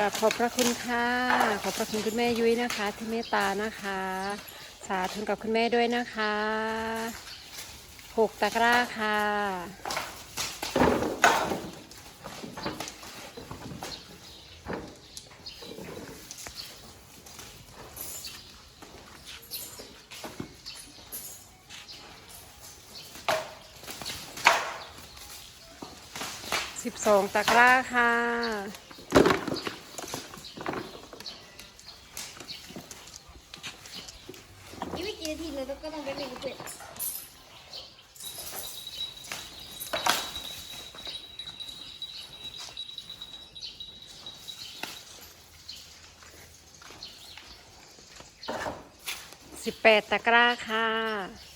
กราบขอบพระคุณค่ะ ขอบพระคุณคุณแม่ยุ้ยนะคะ ที่เมตตานะคะ สาธุกับคุณแม่ด้วยนะคะหกตะกร้าค่ะ สิบสองตะกร้าค่ะ อีกไม่กี่นา ทีเลยแล้วก็ต้องไปเป็นเสร็จสิบแปดตะกร้าค่ะ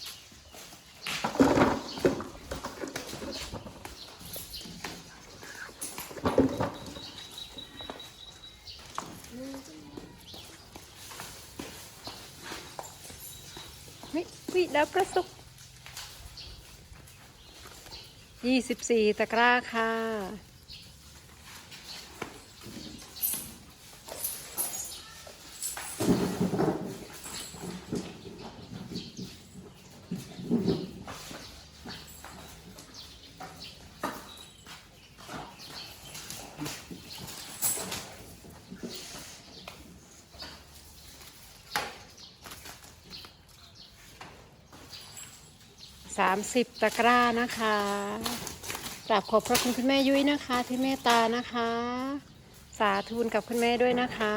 ดาวประสุกยี่สิบี่ตะกร้าค่ะ สามสิบตะกร้านะคะกราบขอบพระคุณคุณแม่ยุ้ยนะคะ ที่เมตตานะคะ สาธุนกับคุณแม่ด้วยนะคะ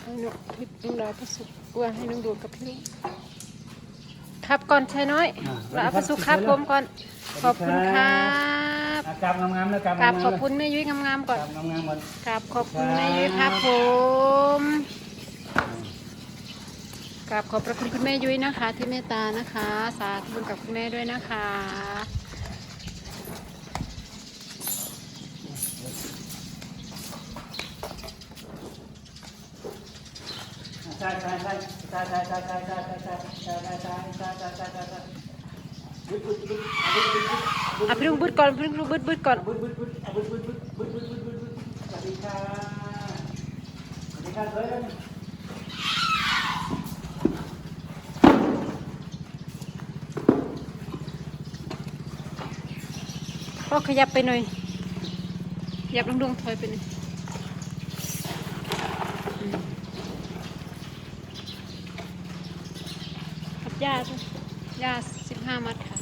ให้น้องพี่น้องดาวประสุกว่าให้น้องดูกับพี่ ครับก่อนชายน้อยอ่าเราเอาสวัประสดีสุกคครัรับบผมก่อนสวัสดีขอบคุณคครัรับอะกราบงามๆนะกราบกราบงามๆขอบคุณแม่ยุ้ยงามๆก่อนกราบงามๆก่อนกราบขอบคุณแม่ครับยุ้ยครับผมกราบขอบพระคุณคุณแม่ยุ้ยนะคะ ที่เมตตานะคะ สาธุกับคุณแม่ด้วยนะคะ อะพี่ลุงบึดก่อนพี่ลุงบึดบึดก่อนบึดบึดบึดอะบึ้ดบึดบึดบึดบึดบึดบึดบึดสวัสดีค่ะสวัสดีค่ะเพื่อนพ่อขยับไปหน่อยขยับลงดวงถอยไปหน่อย ยายาสิบห้ามัดค่ะ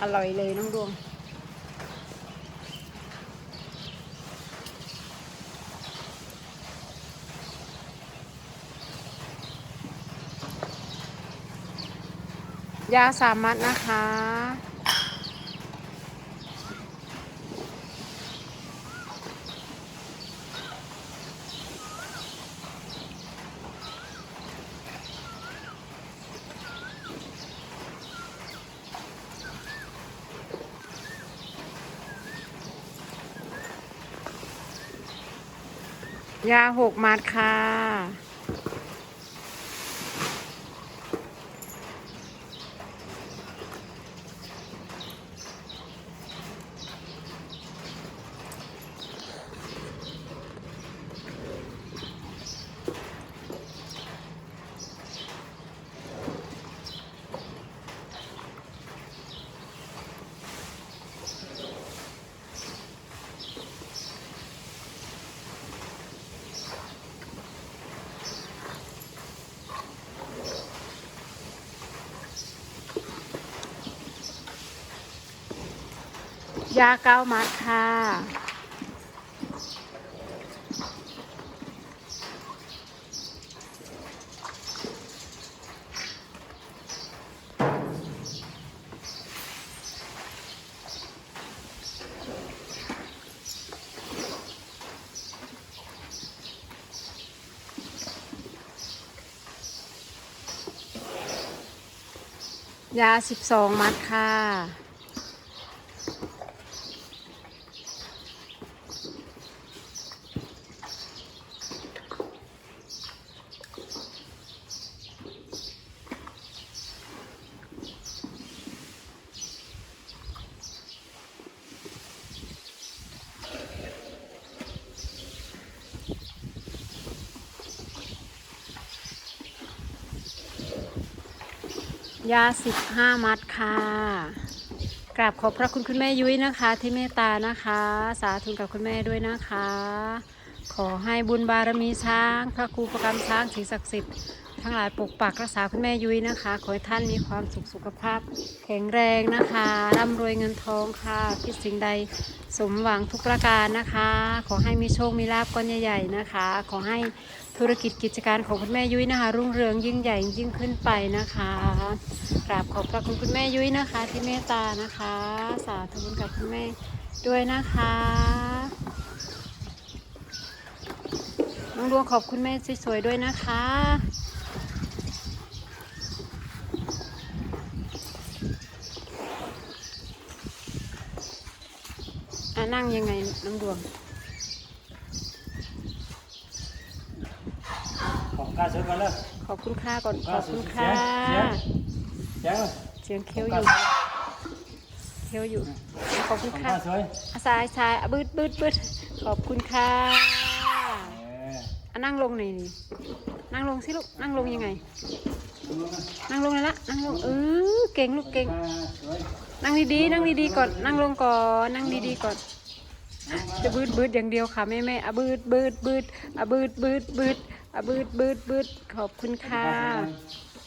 อร่อยเลยน้องดวง ยาสามมัดนะคะ ยาหกมัดค่ะ ยาเก้ามัดค่ะ ยาสิบสองมัดค่ะ ยาสิบห้ามัดค่ะ กราบขอบพระคุณคุณแม่ยุ้ยนะคะ ที่เมตตานะคะ สาธุกับคุณแม่ด้วยนะคะ ขอให้บุญบารมีช้าง พระครูประกรรมช้างสิ่งศักดิ์สิทธิ์ ทั้งหลายปกปักรักษาคุณแม่ยุ้ยนะคะ ขอให้ท่านมีความสุขสุขภาพ แข็งแรงนะคะร่ำรวยเงินทองค่ะคิดสิ่งใดสมหวังทุกประการนะคะ ขอให้มีโชคมีลาบก้อนใหญ่ๆนะคะ ขอให้ธุรกิจกิจการของคุณแม่ยุ้ยนะคะ รุ่งเรืองยิ่งใหญ่ยิ่งขึ้นไปนะคะกราบขอบพระคุณคุณแม่ยุ้ยนะคะ ที่เมตตานะคะ สาธุกับคุณแม่ด้วยนะคะน้องดวงขอบคุณแม่สวยๆด้วยนะคะ นั่งยังไงน้องดวง ขอบการซื้อกันเลยขอบคุณค่าก่อนขขออบบคุคุณณค่าค่ะเสียงเจ๊งเสียงเคี้ยวขออบยู่การเคี้ยวอยู่ ขอบคุณขอบค่ะการสวยอาสายสายอะบืดบืดบืดขอบคุณค่ะเอออะนั่งลงหน่อยดินั่งลงสิลูกนั่งลงยังไงดูนะนั่งลงเลยละนั่งลงเออเก่งลูกเก่งขอบคุณค่ะสวยนั่งดีๆนั่งดีๆก่อน นั่งลงก่อน นั่งดีๆก่อน จะบืดบืดอย่างเดียวค่ะแม่แม่อะบืดบืดบืดอะบืดบืดบืดอะบืดบืดบืดขอบคุณค่ะ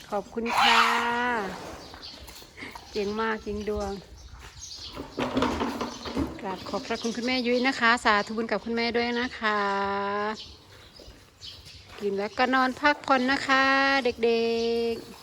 ขอบคุณค่ะเจ๋งมากจริงดวงกราบขอบพระคุณคุณแม่ยุ้ยนะคะ สาธุบุญกับคุณแม่ด้วยนะคะ กินแล้วก็นอนพักผ่อนนะคะ เด็กๆ